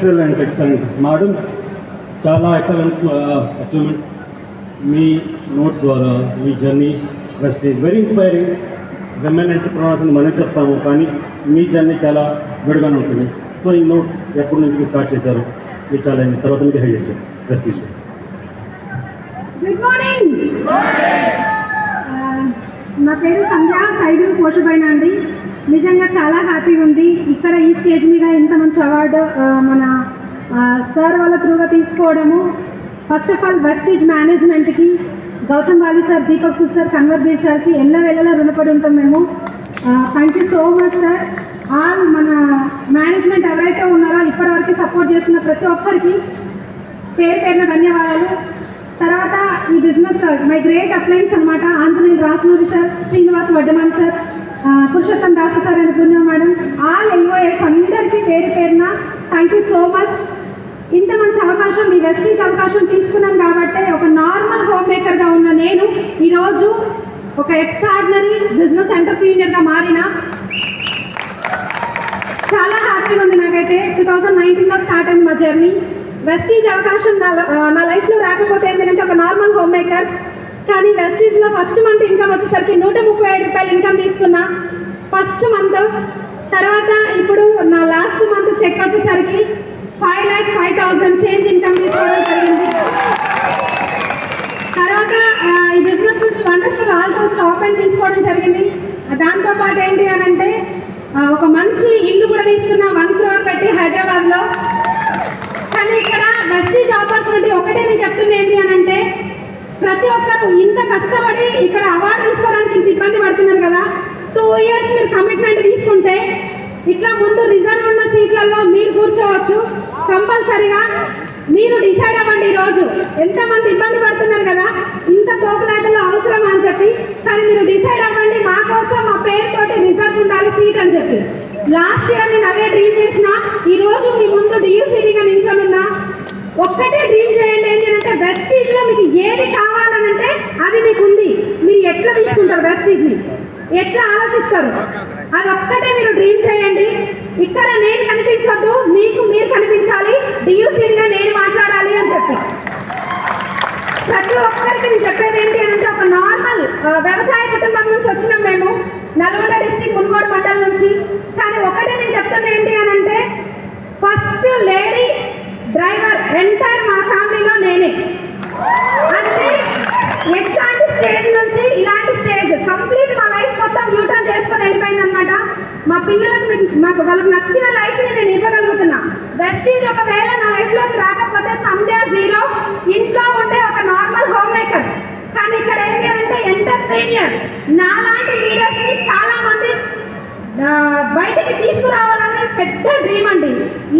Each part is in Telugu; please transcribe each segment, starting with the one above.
ఎక్సలెంట్ అండ్ ఎక్సలెంట్ మేడం చాలా ఎక్సలెంట్ అచీవ్మెంట్ uh, మీ నోట్ ద్వారా మీ journey prestige very inspiring women ఎంటర్ప్రినర్స్ని మనం చెప్తాము కానీ మీ జర్నీ చాలా విడిగానే ఉంటుంది. సో ఈ నోట్ ఎప్పటి నుంచి స్టార్ట్ చేశారు? మీరు చాలా తర్వాత మీకు హై చేశారు ప్రెస్టీజ్ గుడ్ మార్నింగ్ నా పేరు సంధ్య సైదులు పోషబైన అండి. నిజంగా చాలా హ్యాపీగా ఉంది. ఇక్కడ ఈ స్టేజ్ మీద ఇంత మంచి అవార్డు మన సార్ వాళ్ళ త్రూగా తీసుకోవడము. ఫస్ట్ ఆఫ్ ఆల్ వెస్టేజ్ మేనేజ్మెంట్కి Gautam Bali sir Deepak Sud sir Kanwar B సార్కి ఎల్ల వెళ్ళలా రుణపడి ఉంటాం మేము. Thank you so much sir all మన మేనేజ్మెంట్ ఎవరైతే ఉన్నారో ఇప్పటివరకు సపోర్ట్ చేస్తున్న ప్రతి ఒక్కరికి పేరు పేరున ధన్యవాదాలు. తర్వాత ఈ business my uh, great appliances అనమాట Anjaneya Rasunuri sir Srinivas Vaddaman sir Purushottam Dasa sir and madam all NOS అందరికీ పేరు పేరున థ్యాంక్ యూ సో మచ్ ఇంత మంచి అవకాశం ఈ వెస్టీజ్ అవకాశం తీసుకున్నాం కాబట్టి ఒక నార్మల్ హోమ్ మేకర్గా ఉన్న నేను ఈరోజు ఒక ఎక్స్ట్రాడినరీ బిజినెస్ ఎంటర్ప్రీనియర్గా మారిన. చాలా హ్యాపీగా ఉంది నాకైతే. టూ థౌజండ్ నైన్టీన్లో స్టార్ట్ అయింది మా జర్నీ వెస్టీజ్ అవకాశం నా నా లైఫ్లో రాకపోతే ఏంటంటే ఒక నార్మల్ హోమ్ మేకర్ కానీ వెస్టేజ్లో ఫస్ట్ మంత్ ఇన్కమ్ వచ్చేసరికి నూట ముప్పై ఐదు రూపాయలు ఇన్కమ్ తీసుకున్నా. ఫస్ట్ మంత్ తర్వాత ఇప్పుడు నా లాస్ట్ మంత్ చెక్ వచ్చేసరికి five lakhs five thousand change income తీసుకోవడం జరిగింది. తర్వాత ఈ బిజినెస్ నుంచి వండర్ఫుల్ ఆల్మోస్ట్ టాప్ అండ్ తీసుకోవడం జరిగింది. దాంతో పాటు ఏంటి అని అంటే ఒక మంచి ఇల్లు కూడా తీసుకున్న వన్ క్రోర్ పెట్టి హైదరాబాద్లో కానీ ఇక్కడ వెస్టీజ్ ఆపర్చునిటీ ఒకటే నేను చెప్తున్నా ఏంటి అని అంటే ప్రతి ఒక్కరు ఇంత కష్టపడి ఇక్కడ అవార్డు తీసుకోవడానికి ఇంత ఇబ్బంది పడుతున్నారు కదా. టూ ఇయర్స్ మీరు కమిట్మెంట్ తీసుకుంటే ఇట్లా ముందు రిజర్వ్ ఉన్న సీట్లలో మీరు కూర్చోవచ్చు. కంపల్సరిగా మీరు డిసైడ్ అవ్వండి ఈరోజు. ఎంతమంది ఇబ్బంది పడుతున్నారు కదా. ఇంత తోపులాటలు అవసరమా అని చెప్పి కానీ మీరు డిసైడ్ అవ్వండి మా కోసం మా పేరుతోటి రిజర్వ్ ఉండాలి సీట్ అని చెప్పి. లాస్ట్ ఇయర్ నేను అదే డ్రీమ్ చేసిన ఈ రోజు మీ ముందు డియూసీడీగా నించోనున్నా ఒక్కటే డ్రీమ్ చేయండి ఏంటి అంటే వెస్టీజ్ మీకు ఏది కావాలనంటే అది మీకు ఉంది మీరు ఎట్లా తీసుకుంటారు వెస్టీజ్ని? ఎట్లా ఆలోచిస్తారు? అది ఒక్కటే మీరు డ్రీమ్ చేయండి. ఇక్కడ నేను కనిపించొద్దు మీకు మీరు కనిపించాలి. డియూసీడీగా నేను మాట్లాడాలి అని చెప్పి. ప్రతి ఒక్కరికి నేను చెప్పేది ఏంటి అని అంటే ఒక నార్మల్ వ్యవసాయ కుటుంబం నుంచి వచ్చినాం మేము. నల్గొండ డిస్టిక్ మున్గోడు మండలం నుంచి. కానీ ఒకటే నేను చెప్తున్నా ఏంటి అని అంటే ఫస్ట్ లేడీ డ్రైవర్ ఎంటైర్ మా ఫ్యామిలీలో నేనే అంటే ఎట్లాంటి స్టేజ్ నుంచి ఇలాంటి స్టేజ్ కంప్లీట్ మా లైఫ్ మొత్తం యూటర్న్ చేసుకొని వెళ్ళిపోయింది అనమాట మా పిల్లలకు మాకు వాళ్ళకి నచ్చిన లైఫ్ని నేను ఇవ్వగలుగుతున్నా. వెస్టీజ్ ఒకవేళ నా లైఫ్లోకి రాకపోతే సంధ్య జీరో ఇంట్లో ఉండే ఒక నార్మల్ హోమ్ మేకర్ కానీ ఇక్కడ ఏంటి అంటే ఎంటర్ప్రీనియర్ నాలాంటి లీడర్స్ని చాలా మంది బయటికి తీసుకురావాలనే పెద్ద డ్రీమ్ అండి.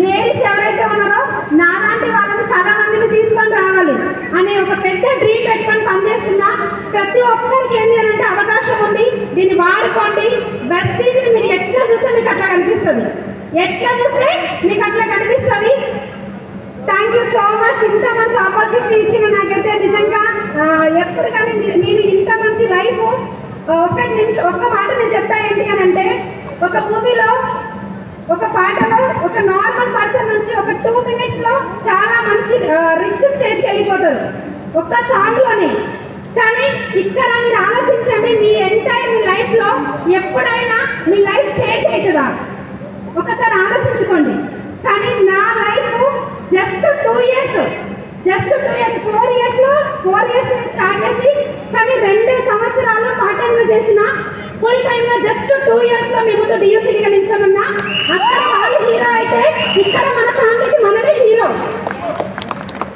లేడీస్ ఎవరైతే ఉన్నారో నాలాంటి వాళ్ళని చాలా మందిని తీసుకొని రావాలి అనే ఒక పెద్ద డ్రీమ్ పెట్టుకొని పనిచేస్తున్నా ప్రతి ఒక్కరికి ఏంటి అంటే అవకాశం ఉంది. దీన్ని వాడుకోండి. బెస్ట్ చూస్తే మీకు అట్లా కనిపిస్తుంది. ఎట్లా చూస్తే మీకు అట్లా కనిపిస్తుంది? థ్యాంక్ యూ సో మచ్ ఇంత మంచి ఆపర్చునిటీ ఇచ్చిన నాకైతే నిజంగా ఆ, ఎప్పుడు కానీ నేను ఇంత మంచి లైఫ్ ఒక్క నిమిషం ఒక్క మాట నేను చెప్తా ఏంటి అని అంటే ఒక మూవీలో ఒక పాటలో ఒక నార్మల్ పర్సన్ నుంచి ఒక టూ మినిట్స్లో చాలా మంచి రిచ్ స్టేజ్కి వెళ్ళిపోతారు. ఒక్క సాంగ్లోనే ఇక్కడ మీరు ఆలోచించండి మీ ఎంటైర్ మీ లైఫ్లో ఎప్పుడైనా మీ లైఫ్ చేంజ్ అవుతుందా? ఒకసారి ఆలోచించుకోండి. కానీ నా life just two years just two years four ఇయర్స్లో ఫోర్ ఇయర్స్ స్టార్ట్ చేసి కానీ రెండు సంవత్సరాలు పార్ట్ టైంలో చేసిన ఫుల్ టైంలో జస్ట్ టూ ఇయర్స్లో మీ ముందు డియూసీగా నిల్చొనున్నా అక్కడ వాళ్ళు హీరో అయితే ఇక్కడ మన ఫ్యామిలీకి మనమే హీరో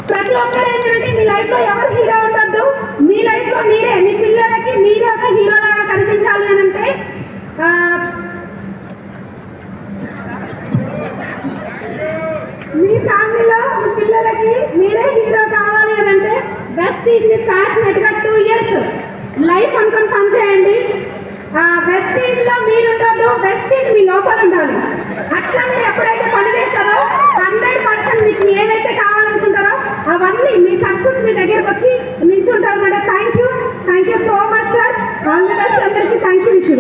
ప్రతి ఒక్కరు ఏంటంటే మీ లైఫ్లో ఎవరు హీరో ఉండొద్దు మీ లైఫ్లో మీరే మీ పిల్లలకి మీరే ఒక హీరో లాగా కనిపించాలి అని అంటే ఆ, మీ ఫ్యామిలీలో మీ పిల్లలకి మీరే హీరో కావాలి అని అంటే వెస్టీజ్ని ప్యాషనెట్ టూ ఇయర్స్ లైఫ్ అనుకొని పనిచేయండి బెస్ట్లో మీరు ఉండొద్దు వెస్టీజ్ మీ లోపల ఉండాలి. అట్లా మీరు ఎప్పుడైతే పని చేస్తారో హండ్రెడ్ పర్సెంట్ మీకు ఏదైతే కావాలనుకుంటారో అవన్నీ మీ సక్సెస్ మీ దగ్గరకు వచ్చి నిల్చుంటారు madam. Thank you thank you so much sir all the best అందరికీ. Thank you Vishu